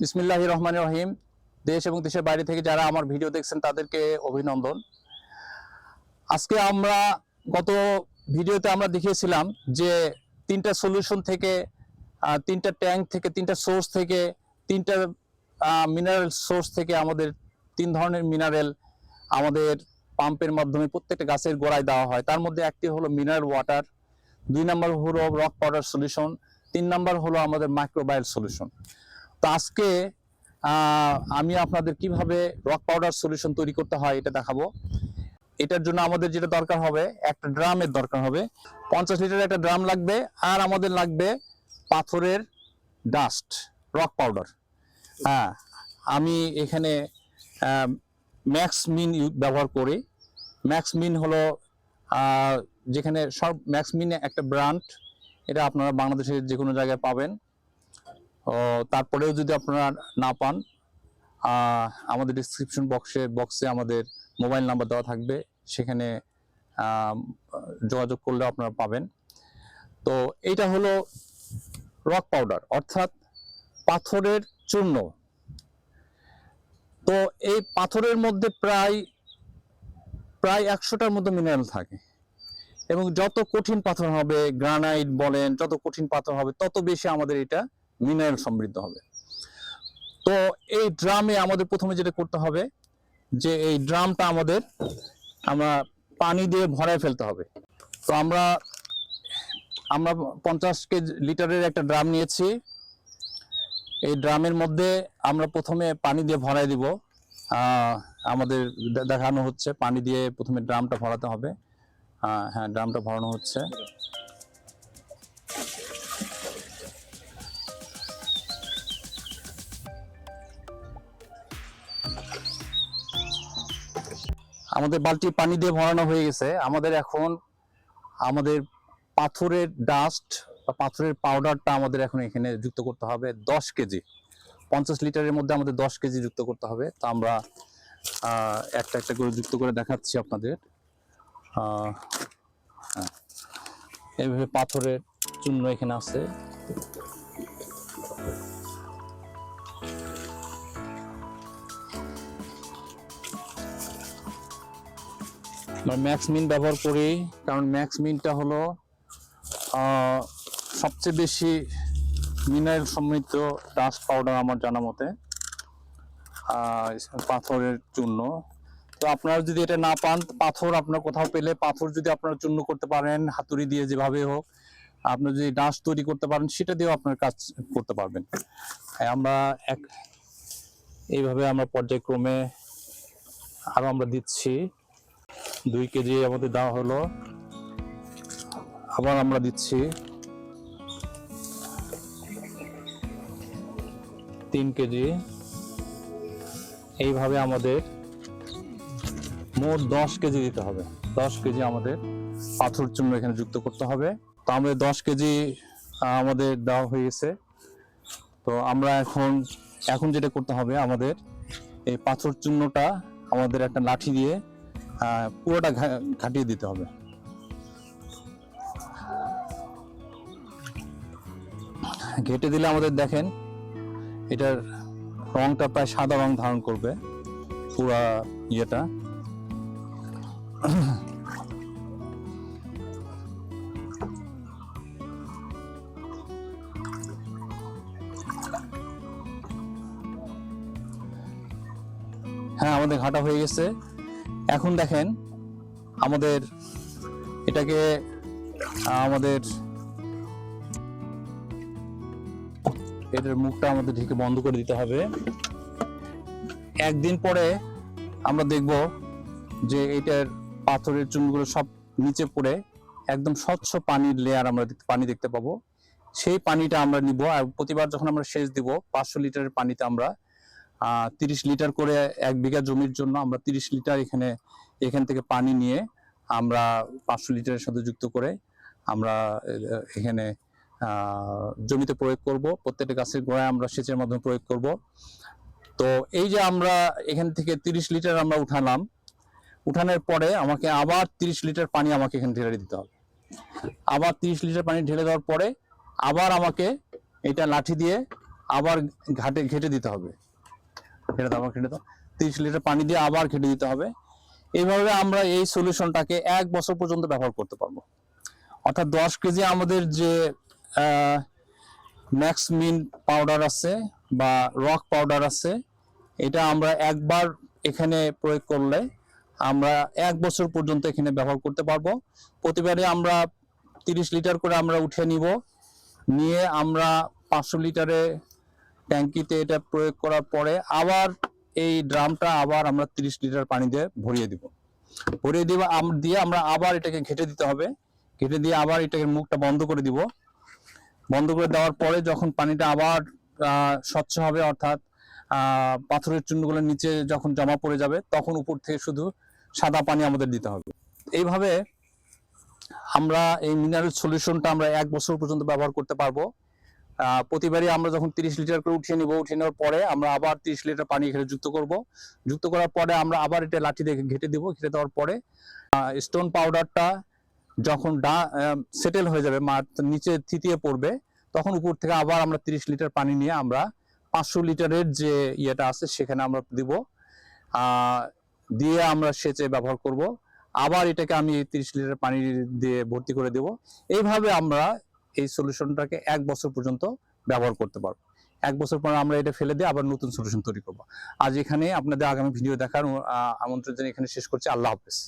বিসমিল্লাহ রহমান রহিম। দেশ এবং দেশের বাইরে থেকে যারা আমার ভিডিও দেখছেন, তাদেরকে অভিনন্দন। আজকে আমরা গত ভিডিওতে আমরা দেখিয়েছিলাম যে তিনটা সলিউশন থেকে তিনটা ট্যাঙ্ক থেকে, তিনটা সোর্স থেকে, তিনটা মিনারেল সোর্স থেকে আমাদের তিন ধরনের মিনারেল আমাদের পাম্পের মাধ্যমে প্রত্যেকটা গাছের গোড়ায় দেওয়া হয়। তার মধ্যে একটি হলো মিনারেল ওয়াটার দুই নম্বর হলো রক পাউডার সলিউশন তিন নম্বর হলো আমাদের মাইক্রোবায়োল সলিউশন তো আজকে আমি আপনাদের কীভাবে রক পাউডার সলিউশন তৈরি করতে হয় এটা দেখাবো। এটার জন্য আমাদের যেটা দরকার হবে, একটা ড্রামের দরকার হবে। পঞ্চাশ লিটার একটা ড্রাম লাগবে আর আমাদের লাগবে পাথরের ডাস্ট রক পাউডার হ্যাঁ আমি এখানে ম্যাক্স মিন ব্যবহার করি। ম্যাক্স মিন হলো যেখানে সব ম্যাক্স মিন একটা ব্র্যান্ড এটা আপনারা বাংলাদেশের যে কোনো জায়গায় পাবেন। তারপরেও যদি আপনারা না পান আমাদের ডিসক্রিপশন বক্সে বক্সে আমাদের মোবাইল নাম্বার দেওয়া থাকবে। সেখানে যোগাযোগ করলে আপনারা পাবেন। তো এইটা হলো রক পাউডার অর্থাৎ পাথরের চূর্ণ। তো এই পাথরের মধ্যে প্রায় প্রায় একশোটার মতো মিনারেল থাকে। এবং যত কঠিন পাথর হবে গ্রানাইট বলেন, যত কঠিন পাথর হবে, তত বেশি আমাদের এটা মিনারেল সমৃদ্ধ হবে। তো এই ড্রামে আমাদের প্রথমে যেটা করতে হবে, যে এই ড্রামটা আমাদের, আমরা পানি দিয়ে ভরায় ফেলতে হবে। তো আমরা আমরা পঞ্চাশ কেজি, লিটারের একটা ড্রাম নিয়েছি। এই ড্রামের মধ্যে আমরা প্রথমে পানি দিয়ে ভরাই দিব। আমাদের দেখানো হচ্ছে, পানি দিয়ে প্রথমে ড্রামটা ভরাতে হবে। হ্যাঁ ড্রামটা ভরানো হচ্ছে। আমাদের বালতি পানি দিয়ে ভরানো হয়ে গেছে। আমাদের এখন আমাদের পাথরের ডাস্ট বা পাথরের পাউডারটা আমাদের এখন এখানে যুক্ত করতে হবে দশ কেজি। পঞ্চাশ লিটারের মধ্যে আমাদের দশ কেজি যুক্ত করতে হবে। তো আমরা একটা একটা করে যুক্ত করে দেখাচ্ছি আপনাদের। হ্যাঁ। এইভাবে পাথরের চূর্ণ এখানে আছে। আমরা ম্যাক্স মিন ব্যবহার করি, কারণ ম্যাক্স মিনটা হলো সবচেয়ে বেশি মিনারেল সমৃদ্ধ ডাস্ট পাউডার আমার জানা মতে পাথরের চূর্ণ তো আপনারা যদি এটা না পান, পাথর আপনার কোথাও পেলে পাথর যদি আপনারা চূর্ণ করতে পারেন, হাতুড়ি দিয়ে যেভাবে হোক আপনি যদি ডাস্ট তৈরি করতে পারেন, সেটা দিয়েও আপনার কাজ করতে পারবেন। আমরা এক, এইভাবে আমরা পর্যায়ক্রমে আরও আমরা দিচ্ছি। দুই কেজি আমাদের দেওয়া হলো। আবার আমরা দিচ্ছি তিন কেজি। এইভাবে আমাদের মোট দশ কেজি দিতে হবে। দশ কেজি আমাদের পাথর চূর্ণ এখানে যুক্ত করতে হবে। তো আমাদের দশ কেজি আমাদের দেওয়া হয়ে গেছে। তো আমরা এখন এখন যেটা করতে হবে আমাদের এই পাথর চূর্ণটা আমাদের একটা লাঠি দিয়ে পুরোটা ঘাটিয়ে দিতে হবে। ঘেটে দিলে আমাদের দেখেন, এটার রংটা প্রায় সাদা রং ধারণ করবে, পুরা ইয়েটা। হ্যাঁ আমাদের ঘাটা হয়ে গেছে। এখন দেখেন, আমাদের এটাকে, আমাদের এটার মুখটা আমাদের ঢেকে বন্ধ করে দিতে হবে। একদিন পরে আমরা দেখব যে এটার পাথরের চুনগুলো সব নিচে পড়ে, একদম স্বচ্ছ পানির লেয়ার আমরা পানি দেখতে পাবো। সেই পানিটা আমরা নিব আর প্রতিবার যখন আমরা সেচ দিব, পাঁচশো লিটারের পানিতে আমরা তিরিশ লিটার করে এক বিঘা জমির জন্য আমরা তিরিশ লিটার এখানে, এখান থেকে পানি নিয়ে আমরা পাঁচশো লিটারের সাথে যুক্ত করে আমরা এখানে জমিতে প্রয়োগ করব। প্রত্যেকটা গাছের গোড়ায় আমরা সেচের মাধ্যমে প্রয়োগ করব। তো এই যে আমরা এখান থেকে তিরিশ লিটার আমরা উঠালাম, উঠানোর পরে আমাকে আবার তিরিশ লিটার পানি আমাকে এখানে ঢেলে দিতে হবে। আবার তিরিশ লিটার পানি ঢেলে দেওয়ার পরে আবার আমাকে এটা লাঠি দিয়ে আবার ঘাটে ঘেটে দিতে হবে। ঘেটে দাও ঘেটে দাও। তিরিশ লিটার পানি দিয়ে আবার ঘেটে দিতে হবে। এইভাবে আমরা এই সলিউশনটাকে এক বছর পর্যন্ত ব্যবহার করতে পারব। অর্থাৎ দশ কেজি আমাদের যে ম্যাক্স মিন পাউডার আছে বা রক পাউডার আছে, এটা আমরা একবার এখানে প্রয়োগ করলে আমরা এক বছর পর্যন্ত এখানে ব্যবহার করতে পারব। প্রতিবারে আমরা তিরিশ লিটার করে আমরা উঠে নিব। নিয়ে আমরা পাঁচশো লিটারে ট্যাঙ্কিতে এটা প্রয়োগ করার পরে আবার এই ড্রামটা আবার আমরা তিরিশ লিটার পানি দিয়ে ভরিয়ে দিব। ভরিয়ে দিব দিয়ে আমরা আবার এটাকে ঘেটে দিতে হবে। ঘেটে দিয়ে আবার এটাকে মুখটা বন্ধ করে দিব। বন্ধ করে দেওয়ার পরে যখন পানিটা আবার স্বচ্ছ হবে অর্থাৎ পাথরের চূর্ণগুলোর নিচে যখন জমা পড়ে যাবে তখন উপর থেকে শুধু সাদা পানি আমাদের দিতে হবে। এইভাবে আমরা এই মিনারেল সলিউশনটা আমরা এক বছর পর্যন্ত ব্যবহার করতে পারব। প্রতিবারই আমরা যখন তিরিশ লিটার করে উঠিয়ে নিব, উঠিয়ে নেওয়ার পরে আমরা আবার তিরিশ লিটার পানি এখানে যুক্ত করব। যুক্ত করার পরে আমরা আবার এটা লাঠি দিয়ে ঘেটে দিব, ঘেটে দেওয়ার পরে স্টোন পাউডারটা যখন ডা সেটেল হয়ে যাবে, মাঠ নিচে থিতিয়ে পড়বে, তখন উপর থেকে আবার আমরা তিরিশ লিটার পানি নিয়ে আমরা পাঁচশো লিটারের যে ইয়েটা আছে সেখানে আমরা দিব। দিয়ে আমরা সেচে ব্যবহার করব। আবার এটাকে আমি তিরিশ লিটার পানি দিয়ে ভর্তি করে দেব। এইভাবে আমরা এই সলিউশনটাকে এক বছর পর্যন্ত ব্যবহার করতে পারব। এক বছর পর আমরা এটা ফেলে দিয়ে আবার নতুন সলিউশন তৈরি করব। আজ এখানে আপনাদের আগামী ভিডিও দেখার আমন্ত্রণ জানিয়ে এখানে শেষ করছি। আল্লাহ হাফেজ।